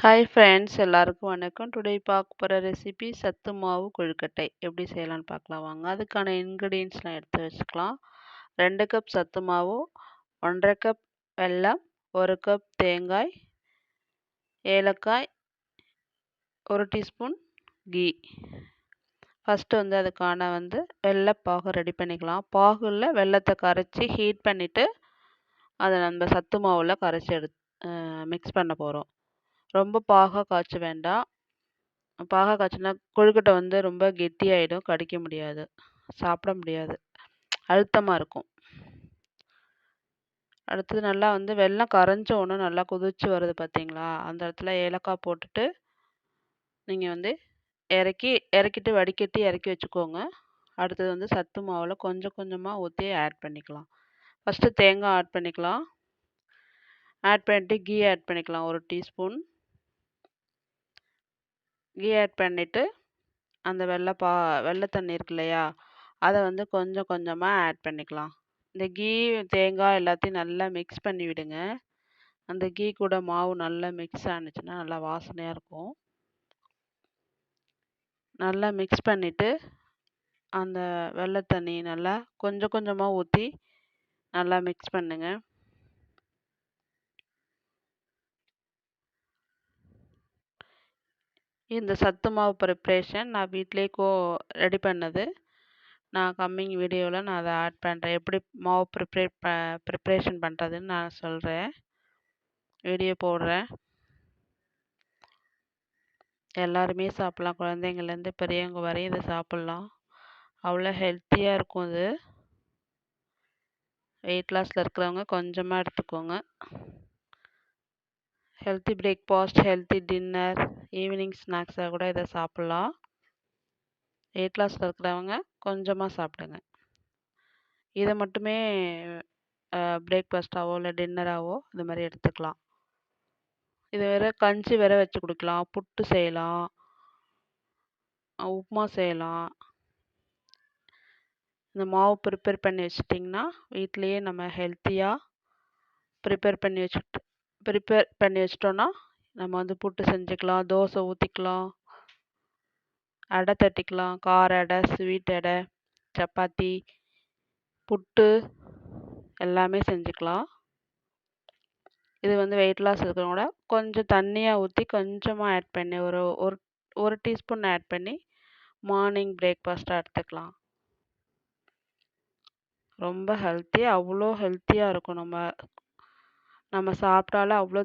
Hi friends எல்லாருக்கும் வணக்கம். Today பார்க்க போகிற ரெசிபி சத்து மாவு கொழுக்கட்டை. எப்படி செய்யலாம்னு பார்க்கலாம் வாங்க. அதுக்கான இன்க்ரீடியன்ஸ்லாம் எடுத்து வச்சுக்கலாம். ரெண்டு கப் சத்து மாவு ஒன்றரை கப் வெல்லம் ஒரு கப் தேங்காய் ஏலக்காய் ஒரு டீஸ்பூன் கீ. ஃபஸ்ட்டு வந்து அதுக்கான வந்து வெள்ளை பாகு ரெடி பண்ணிக்கலாம். பாகுல வெள்ளத்தை கரைச்சி ஹீட் பண்ணிவிட்டு அதை நம்ம சத்து மாவில் கரைச்சி எடு மிக்ஸ் பண்ண போகிறோம் ரொம்ப பாகாக காய்ச்ச வேண்டாம். பாகாக காய்ச்சினா கொழுக்கட்டை வந்து ரொம்ப கெட்டியாயிடும் கடிக்க முடியாது சாப்பிட முடியாது அழுத்தமாக இருக்கும். அடுத்தது நல்லா வந்து வெள்ளம் கரைஞ்ச உடனே நல்லா கொதிச்சு வருது பார்த்தீங்களா அந்த இடத்துல ஏலக்காய் போட்டுட்டு நீங்கள் வந்து இறக்கி இறக்கிட்டு வடிகட்டி இறக்கி வச்சுக்கோங்க. அடுத்தது வந்து சத்து மாவில் கொஞ்சம் கொஞ்சமாக ஊற்றி ஆட் பண்ணிக்கலாம். ஃபஸ்ட்டு தேங்காய் ஆட் பண்ணிக்கலாம். ஆட் பண்ணிட்டு கீ ஆட் பண்ணிக்கலாம். ஒரு டீஸ்பூன். கீ ஆட் பண்ணிவிட்டு அந்த வெள்ளை பா வெள்ளை தண்ணி இருக்கு இல்லையா? அதை வந்து கொஞ்சம் கொஞ்சமாக ஆட் பண்ணிக்கலாம். இந்த கீ தேங்காய் எல்லாத்தையும் நல்லா மிக்ஸ் பண்ணி விடுங்க. அந்த கீ கூட மாவு நல்லா மிக்ஸ் ஆனிச்சுன்னா நல்லா வாசனையாக இருக்கும். நல்லா மிக்ஸ் பண்ணிவிட்டு அந்த வெள்ளை தண்ணி நல்லா கொஞ்சம் கொஞ்சமாக ஊற்றி நல்லா மிக்ஸ் பண்ணுங்கள் இந்த சத்து மாவு ப்ரிப்ரேஷன் நான் வீட்டிலே கோ ரெடி பண்ணது. நான் கம்மிங் வீடியோவில் நான் அதை ஆட் பண்ணுறேன் எப்படி மாவு ப்ரிப்ரேட் ப ப்ரிப்ரேஷன் பண்ணுறதுன்னு நான் சொல்கிறேன் வீடியோ போடுறேன். எல்லாருமே சாப்பிட்லாம். குழந்தைங்கள்லேருந்து பெரியவங்க வரையும் இதை சாப்பிட்லாம். அவ்வளோ ஹெல்த்தியாக இருக்கும் இது. வெயிட் லாஸில் இருக்கிறவங்க கொஞ்சமாக எடுத்துக்கோங்க. Healthy breakfast healthy dinner evening ஸ்நாக்ஸாக கூட இதை சாப்பிட்லாம். வெயிட் லாஸில் இருக்கிறவங்க கொஞ்சமாக சாப்பிடுங்க. இதை மட்டுமே பிரேக்ஃபாஸ்ட்டாகவோ இல்லை டின்னராகவோ இது மாதிரி எடுத்துக்கலாம். இது வேறு கஞ்சி வேற வச்சு கொடுக்கலாம். புட்டு செய்யலாம். உப்புமா செய்யலாம். இந்த மாவு ப்ரிப்பேர் பண்ணி வச்சுட்டிங்கன்னா வீட்லேயே நம்ம ஹெல்த்தியாக ப்ரிப்பேர் பண்ணி வச்சுட்டு ப்ரிப்பேர் பண்ணி வச்சிட்டோன்னா நம்ம வந்து புட்டு செஞ்சுக்கலாம் தோசை ஊற்றிக்கலாம் அடை தட்டிக்கலாம் கார அடை ஸ்வீட் அடை சப்பாத்தி புட்டு எல்லாமே செஞ்சுக்கலாம். இது வந்து வெயிட் லாஸ் இருக்கிறவங்க கொஞ்சம் தண்ணியாக ஊற்றி கொஞ்சமாக ஆட் பண்ணி ஒரு ஒரு ஒரு டீஸ்பூன் ஆட் பண்ணி மார்னிங் பிரேக்ஃபாஸ்ட்டாக எடுத்துக்கலாம். ரொம்ப ஹெல்த்தி அவ்வளோ ஹெல்த்தியாக இருக்கும் நம்ம நம்ம சாப்பிட்டாலே அவ்வளோ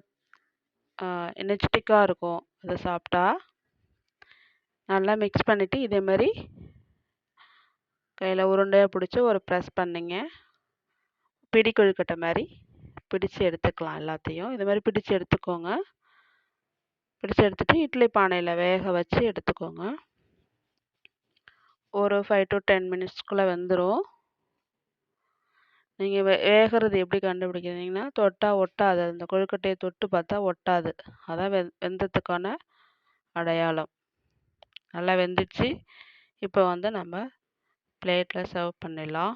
எனர்ஜிட்டிக்காக இருக்கும் அதை சாப்பிட்டா. நல்லா மிக்ஸ் பண்ணிவிட்டு இதேமாரி கையில் உருண்டையாக பிடிச்சி ஒரு ப்ரெஸ் பண்ணிங்க. பிடி கொழுக்கட்டை மாதிரி பிடிச்சு எடுத்துக்கலாம் எல்லாத்தையும். இது மாதிரி பிடிச்சு எடுத்துக்கோங்க. பிடிச்சு எடுத்துகிட்டு இட்லி பானையில் வேக வச்சு எடுத்துக்கோங்க. ஒரு ஃபைவ் டு டென் மினிட்ஸ்க்குள்ளே வெந்துடும் நீங்கள் வே வேகிறது எப்படி கண்டுபிடிக்கிறீங்கன்னா தொட்டால் ஒட்டாது. அந்த கொழுக்கட்டையை தொட்டு பார்த்தா ஒட்டாது. அதான் வெந் வெந்ததுக்கான அடையாளம். நல்லா வெந்துச்சு இப்போ வந்து நம்ம பிளேட்டில் சர்வ் பண்ணிடலாம்.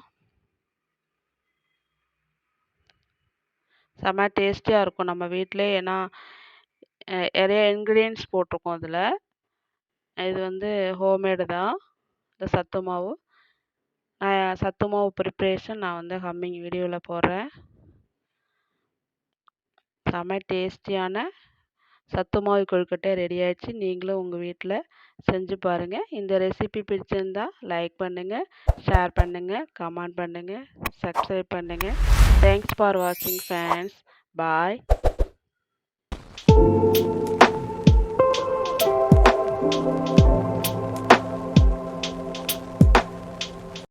செம்ம டேஸ்டியாக இருக்கும் நம்ம வீட்டிலே ஏன்னா நிறைய இன்க்ரீடியன்ஸ் போட்டிருக்கோம் அதில். இது வந்து ஹோம்மேடு தான். இந்த சத்து மாவு. சத்து மாவு ப்ரிப்ரேஷன் நான் வந்து ஹம்மிங் வீடியோவில் போடுறேன். செம டேஸ்டியான சத்து மாவு கொழுக்கட்டை ரெடி ஆயிடுச்சு. நீங்களும் உங்கள் வீட்டில் செஞ்சு பாருங்கள் இந்த ரெசிபி பிடிச்சிருந்தால் லைக் பண்ணுங்கள் ஷேர் பண்ணுங்கள் கமெண்ட் பண்ணுங்கள் சப்ஸ்கிரைப் பண்ணுங்கள் தேங்க்ஸ் ஃபார் வாட்சிங் ஃபேன்ஸ் பாய்